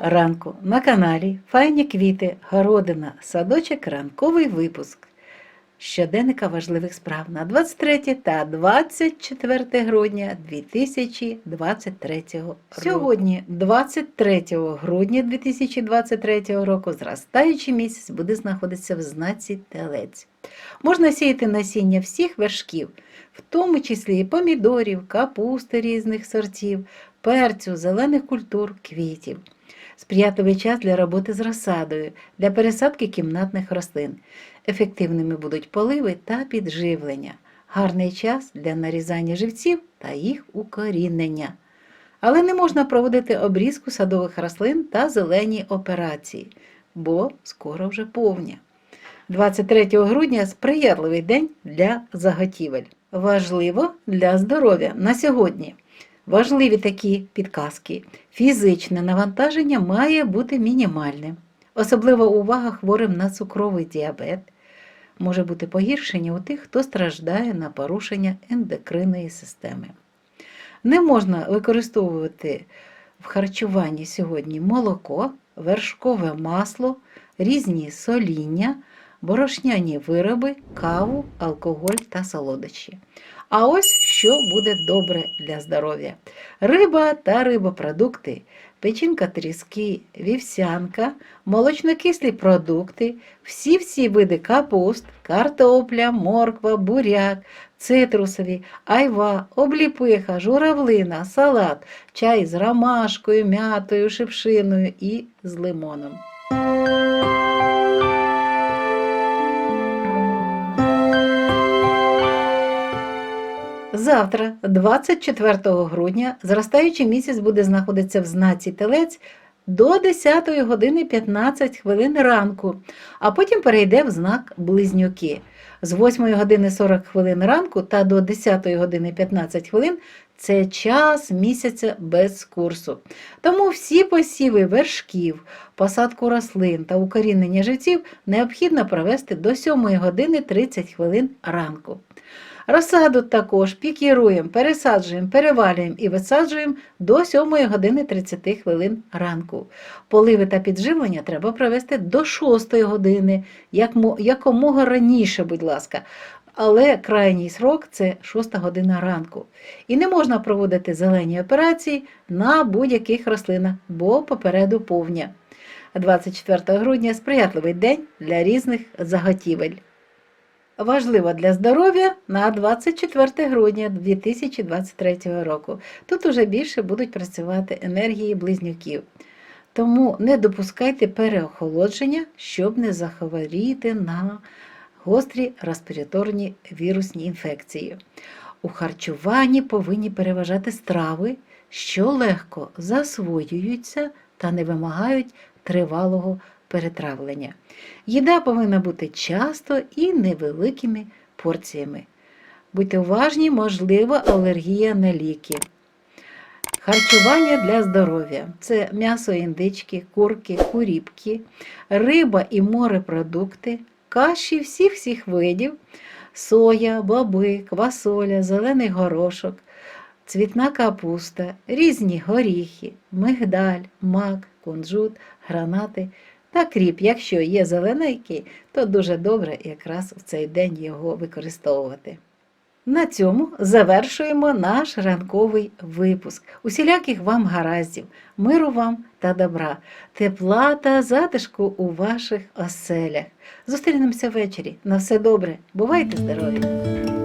ранку на каналі Файні квіти, городина, садочок, ранковий випуск щоденника важливих справ на 23 та 24 грудня 2023 року. Сьогодні, 23 грудня 2023 року, зростаючий місяць буде знаходитися в знаці Телець. Можна сіяти насіння всіх вершків, в тому числі і помідорів, капусти різних сортів, перцю, зелених культур, квітів. Сприятливий час для роботи з розсадою, для пересадки кімнатних рослин. Ефективними будуть поливи та підживлення. Гарний час для нарізання живців та їх укорінення. Але не можна проводити обрізку садових рослин та зелені операції, бо скоро вже повня. 23 грудня сприятливий день для заготівель. Важливо для здоров'я на сьогодні. Важливі такі підказки. Фізичне навантаження має бути мінімальним. Особлива увага хворим на цукровий діабет. Може бути погіршення у тих, хто страждає на порушення ендокринної системи. Не можна використовувати в харчуванні сьогодні молоко, вершкове масло, різні соління, борошняні вироби, каву, алкоголь та солодощі. А ось що буде добре для здоров'я: риба та рибопродукти, печінка тріски, вівсянка, молочнокислі продукти, всі-всі види капуст, картопля, морква, буряк, цитрусові, айва, обліпиха, журавлина, салат, чай з ромашкою, м'ятою, шипшиною і з лимоном. Завтра, 24 грудня, зростаючий місяць буде знаходитися в знаці Телець до 10 години 15 хвилин ранку, а потім перейде в знак Близнюки. З 8 години 40 хвилин ранку та до 10 години 15 хвилин це час місяця без курсу. Тому всі посіви вершків, посадку рослин та укорінення живців необхідно провести до 7 години 30 хвилин ранку. Розсаду також пікіруємо, пересаджуємо, перевалюємо і висаджуємо до 7 години 30 хвилин ранку. Поливи та підживлення треба провести до 6 години, якомога раніше, будь ласка. Але крайній срок це 6 година ранку. І не можна проводити зелені операції на будь-яких рослинах, бо попереду повня. 24 грудня сприятливий день для різних заготівель. Важливо для здоров'я на 24 грудня 2023 року. Тут уже більше будуть працювати енергії близнюків. Тому не допускайте переохолодження, щоб не захворіти на гострі респіраторні вірусні інфекції. У харчуванні повинні переважати страви, що легко засвоюються та не вимагають тривалого перетравлення. Їда повинна бути часто і невеликими порціями. Будьте уважні, можлива алергія на ліки. Харчування для здоров'я це м'ясо індички, курки, куріпки, риба і морепродукти, каші всіх-всіх видів, соя, баби, квасоля, зелений горошок, цвітна капуста, різні горіхи, мигдаль, мак, кунжут, гранати та кріп. Якщо є зелененький, то дуже добре якраз в цей день його використовувати. На цьому завершуємо наш ранковий випуск. Усіляких вам гараздів, миру вам та добра, тепла та затишку у ваших оселях. Зустрінемося ввечері. На все добре. Бувайте здорові!